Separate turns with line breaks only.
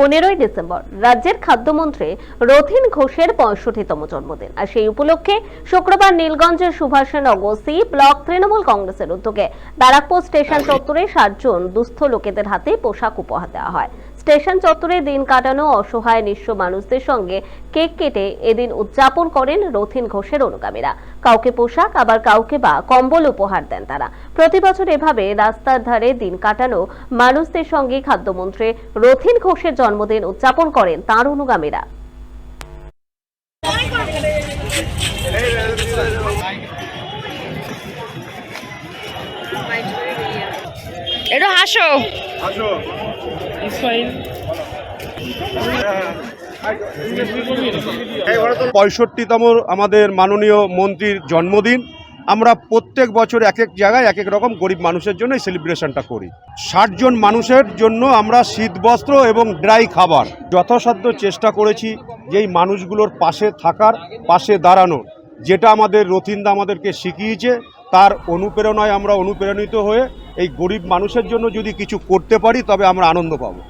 পনেরোই ডিসেম্বর রাজ্যের খাদ্যমন্ত্রী রথিন ঘোষের পঁয়ষট্টিতম জন্মদিন। আর সেই উপলক্ষে শুক্রবার নীলগঞ্জের সুভাষনগর সি ব্লক তৃণমূল কংগ্রেসের উদ্যোগে ব্যারাকপুর স্টেশন চত্বরে ষাট সাতজন দুস্থ লোকেদের হাতে পোশাক উপহার দেওয়া হয়। স্টেশন চত্বরে দিন কাটানো অসহায় নিঃস্ব মানুষদের সঙ্গে কেক কেটে এদিন উদযাপন করেন রথিন ঘোষের অনুগামীরা। কাউকে পোশাক, আবার কাউকে বা কম্বল উপহার দেন তারা। প্রতি বছর এভাবে রাস্তার ধারে দিন কাটানো মানুষদের সঙ্গে খাদ্যমন্ত্রী রথিন ঘোষের জন্মদিন উদযাপন করেন তাঁর অনুগামীরা।
একটু হাসো।
পঁয়ষট্টিতম আমাদের মাননীয় মন্ত্রীর জন্মদিন। আমরা প্রত্যেক বছর এক এক জায়গায় এক এক রকম গরিব মানুষের জন্য এই সেলিব্রেশনটা করি। ষাট জন মানুষের জন্য আমরা শীত বস্ত্র এবং ড্রাই খাবার। যথাসাধ্য চেষ্টা করেছি যে এই মানুষগুলোর পাশে থাকার পাশে দাঁড়ানোর। যেটা আমাদের রথিন্দা আমাদেরকে শিখিয়েছে তার অনুপ্রেরণায় আমরা অনুপ্রেরণিত হয়ে এই গরিব মানুষের জন্য যদি কিছু করতে পারি, তবে আমরা আনন্দ পাবো।